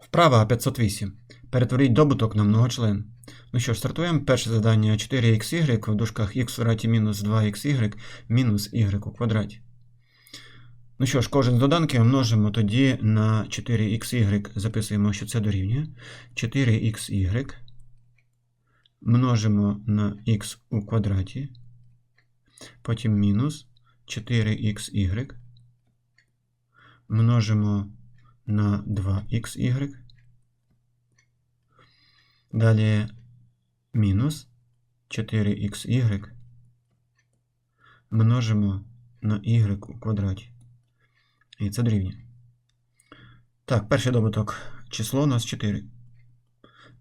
Вправа 508. Перетворіть добуток на многочлен. Ну що ж, стартуємо. Перше завдання 4xy в дужках x в квадраті мінус 2xy мінус y у квадраті. Ну що ж, кожен з доданків множимо тоді на 4xy. Записуємо, що це дорівнює. 4xy множимо на x у квадраті. Потім мінус 4xy множимо на 2xy. Далі мінус 4xy множимо на y у квадраті. І це дорівнює. Так, перший добуток число у нас 4.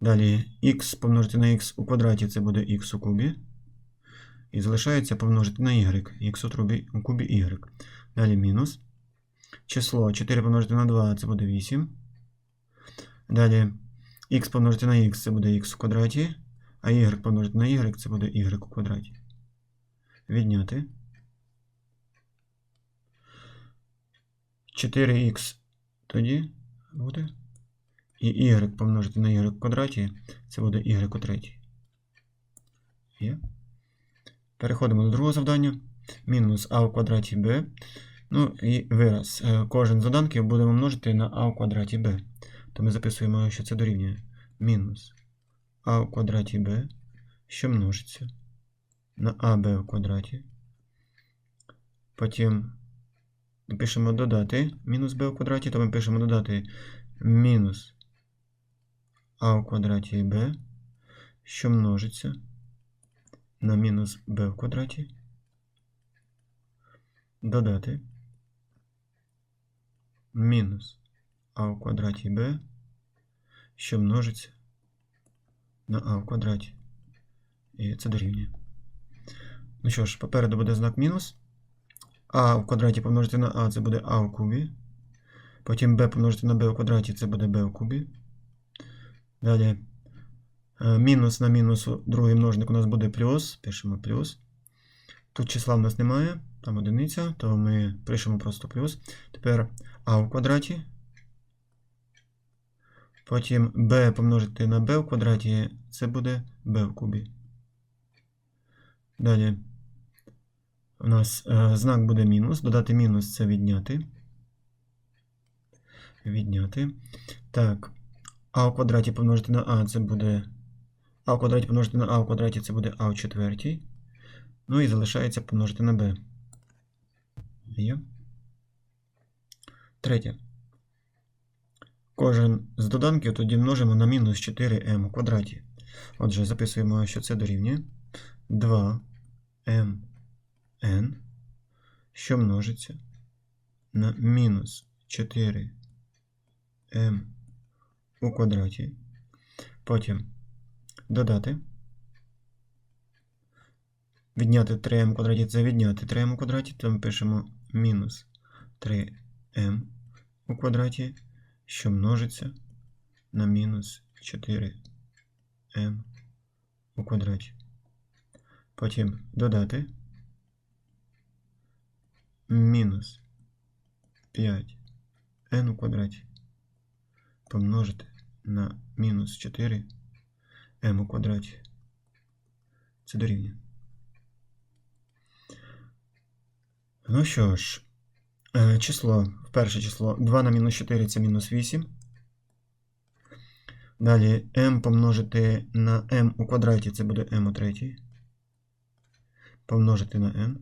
Далі x помножити на x у квадраті це буде x у кубі. І залишається помножити на y. трубі- у кубі y. Далі мінус. Число 4 помножити на 2 це буде 8. Далі x помножити на x це буде x у квадраті, а y помножити на y це буде y у квадраті. Відняти. 4х тоді буде. І y помножити на y у квадраті це буде y у третій. Є. Переходимо до другого завдання. Мінус а у квадраті b. Ну і вираз. Е, Кожен з доданків будемо множити на а у квадраті b. То ми записуємо, що це дорівнює мінус а у квадраті b, що множиться на аб у квадраті. Потім пишемо додати мінус b у квадраті, то ми пишемо додати мінус а у квадраті b, що множиться на мінус b в квадраті. Додати мінус а у квадраті b, що множиться на а в квадраті. І це дорівнює. Ну що ж, попереду буде знак мінус. А в квадраті помножити на а це буде а в кубі. Потім b помножити на b в квадраті це буде b в кубі. Далі е, мінус на мінус другий множник у нас буде плюс. Пишемо плюс. Тут числа в нас немає, там одиниця, то ми пишемо просто плюс. Тепер а в квадраті. Потім b помножити на b в квадраті, це буде b в кубі. Далі у нас е, знак буде мінус. Додати мінус це відняти. Відняти. Так. А в квадраті помножити на а це буде. А в квадраті помножити на а в квадраті це буде а в четвертій. Ну і залишається помножити на b. Є. Третє. Кожен з доданків тоді множимо на мінус 4m у квадраті. Отже, записуємо, що це дорівнює 2mn, що множиться на мінус 4m у квадраті. Потім додати. Відняти 3m у квадраті це відняти 3m у квадраті, то ми пишемо мінус 3m у квадраті що множиться на мінус 4m у квадраті. Потім додати мінус 5n у квадраті помножити на мінус 4m у квадраті. Це дорівнює. Ну що ж, Е, Число, перше число 2 на мінус 4 це мінус 8. Далі m помножити на m у квадраті це буде m у третій. Помножити на n.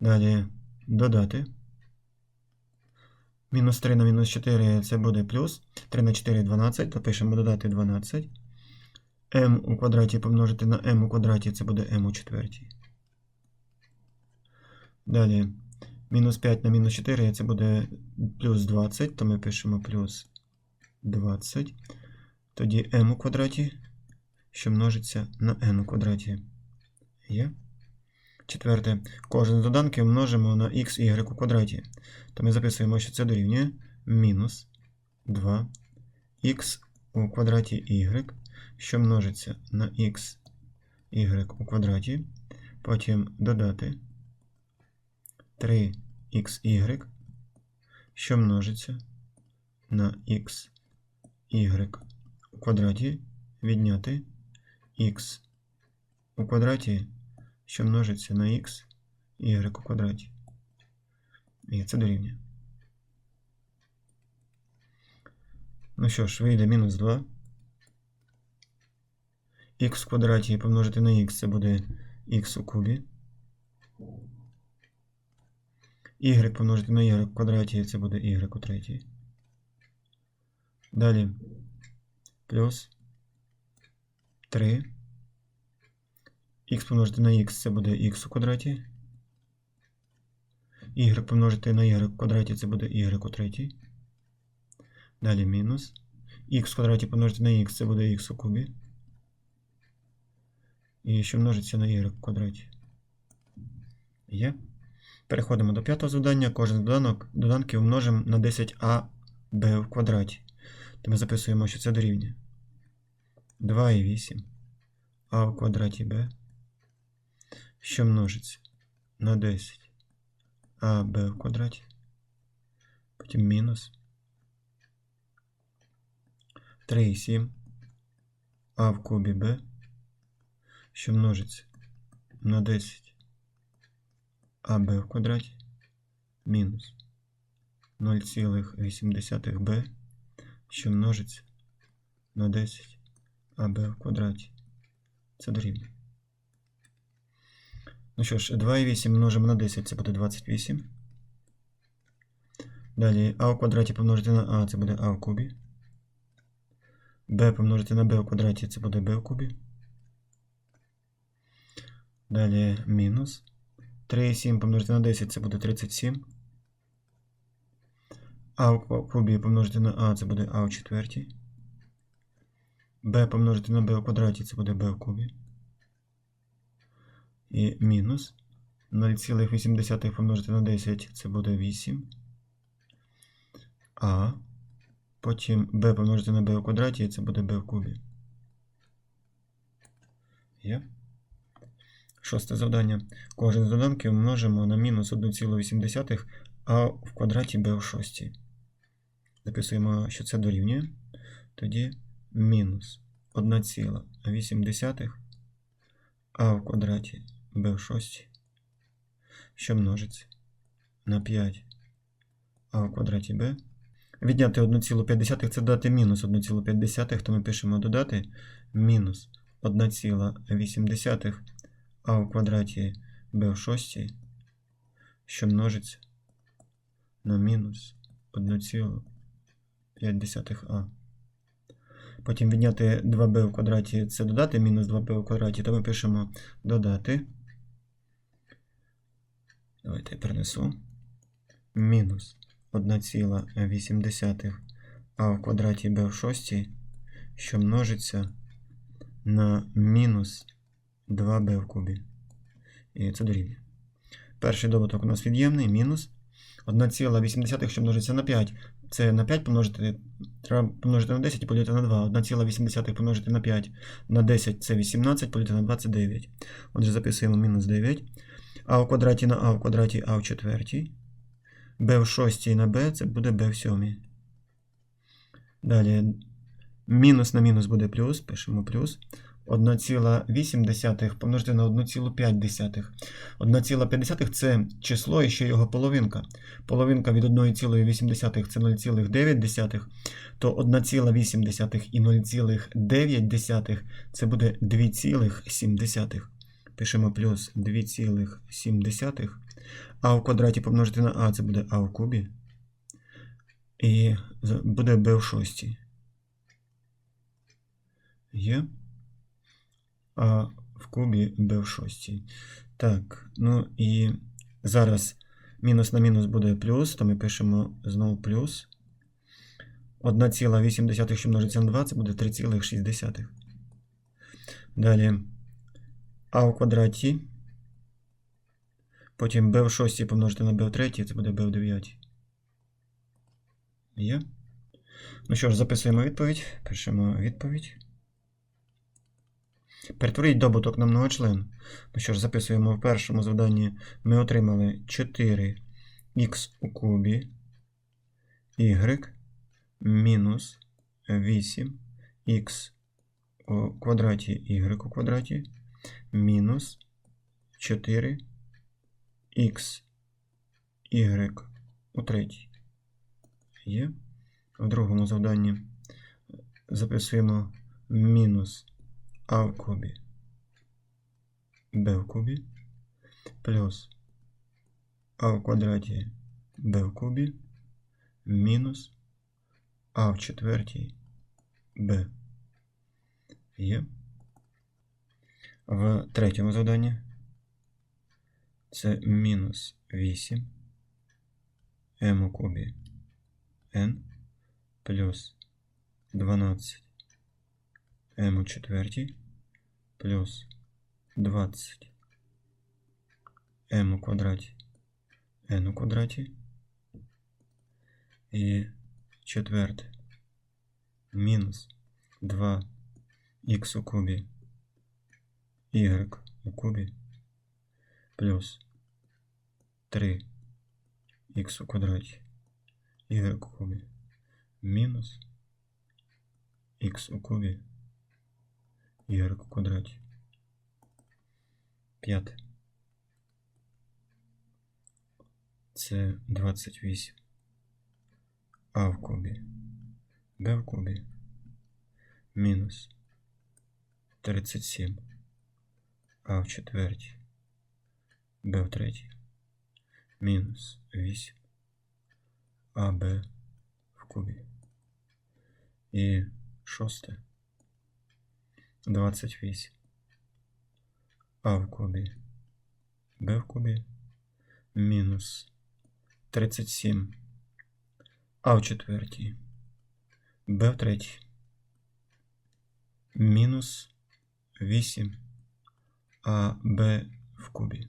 Далі додати. Мінус 3 на мінус 4 це буде плюс. 3 на 4 12, то пишемо додати 12. m у квадраті помножити на m у квадраті це буде m у четвертій. Далі. Мінус 5 на мінус 4 це буде плюс 20, то ми пишемо плюс 20. Тоді m у квадраті, що множиться на n у квадраті. Є. Четверте. Кожен з доданків множимо на x y у квадраті. То ми записуємо, що це дорівнює мінус 2 x у квадраті y, що множиться на x y у квадраті. Потім додати 3xy, що множиться на х y у квадраті відняти х у квадраті, що множиться на х y у квадраті. І це дорівнює. Ну що ж, вийде мінус 2. х в квадраті помножити на х це буде х у кубі. Y помножити на y в квадраті це буде y у третій. Далі плюс 3. х помножити на х це буде х у квадраті. y помножити на y в квадраті це буде y у третій. Далі мінус. х в квадраті помножити на х це буде х у кубі. І що множиться на y в квадраті. Є. Переходимо до п'ятого завдання. Кожен доданок доданків множимо на 10а b в квадраті. То ми записуємо, що це дорівнює 2,8 а в квадраті b, що множиться на 10 а b в квадраті. Потім мінус 3,7 а в кубі b, що множиться на 10 АБ в квадраті мінус 0,8b, що множиться на 10 АБ в квадраті. Це дорівнює. Ну що ж, 2,8 множимо на 10, це буде 28. Далі а в квадраті помножити на а, це буде а в кубі. b помножити на b в квадраті, це буде b в кубі. Далі мінус. 3,7 помножити на 10 це буде 37. А в кубі помножити на А це буде А в четвертій. b помножити на b в квадраті це буде b в кубі. І мінус 0,8 помножити на 10 це буде 8. А потім b помножити на b в квадраті це буде b в кубі. Є. Шосте завдання. Кожен з доданків множимо на мінус 1,8 а в квадраті b в шостій. Записуємо, що це дорівнює. Тоді мінус 1,8 а в квадраті b в шостій, що множиться на 5 а в квадраті b. Відняти 1,5 це додати мінус 1,5, то ми пишемо додати мінус 1,8 а в квадраті b в шостій, що множиться на мінус 1,5а. Потім відняти 2b в квадраті це додати мінус 2b в квадраті, то ми пишемо додати. Давайте я перенесу. Мінус 1,8 а в квадраті b в шостій, що множиться на мінус 2b в кубі. І це дорівнює. Перший добуток у нас від'ємний, мінус 1,8, що множиться на 5. Це на 5 помножити, треба помножити на 10 і поділити на 2. 1,8 помножити на 5 на 10 це 18, поділити на 2 це 9. Отже, записуємо мінус 9. А в квадраті на А в квадраті А в четвертій. b в шостій на b це буде b в сьомій. Далі мінус на мінус буде плюс, пишемо плюс. 1,8 помножити на 1,5. 1,5 це число і ще його половинка. Половинка від 1,8 це 0,9, то 1,8 і 0,9 це буде 2,7. Пишемо плюс 2,7. А в квадраті помножити на А це буде А в кубі. І буде Б в шостій. Є а в кубі b в шостій. Так, ну і зараз мінус на мінус буде плюс, то ми пишемо знову плюс. 1,8, що множиться на 2, це буде 3,6. Далі а в квадраті. Потім b в шостій помножити на b в третій, це буде b в дев'ятій. Є. Ну що ж, записуємо відповідь. Пишемо відповідь. Перетворіть добуток на многочлен. Ну що ж, записуємо в першому завданні. Ми отримали 4х у кубі y мінус 8х у квадраті y у квадраті мінус 4х y у третій. Є. В другому завданні записуємо мінус а в кубі b в кубі плюс а в квадраті b в кубі мінус а в четвертій b. Є. В третьому заданні це мінус 8 m у кубі n плюс 12 m у четвертій плюс 20 m у квадраті n у квадраті і четверте мінус 2 х у кубі y у кубі плюс 3 х у квадраті y у кубі мінус х у кубі y у квадраті. П'яте. Це 28. А в кубі. Б в кубі. Мінус 37. А в четвертій. Б в третій. Мінус 8. А Б в кубі. І шосте. 28. А в кубі. Б в кубі. Мінус 37. А в четвертій. Б в третій. Мінус 8. А Б в кубі.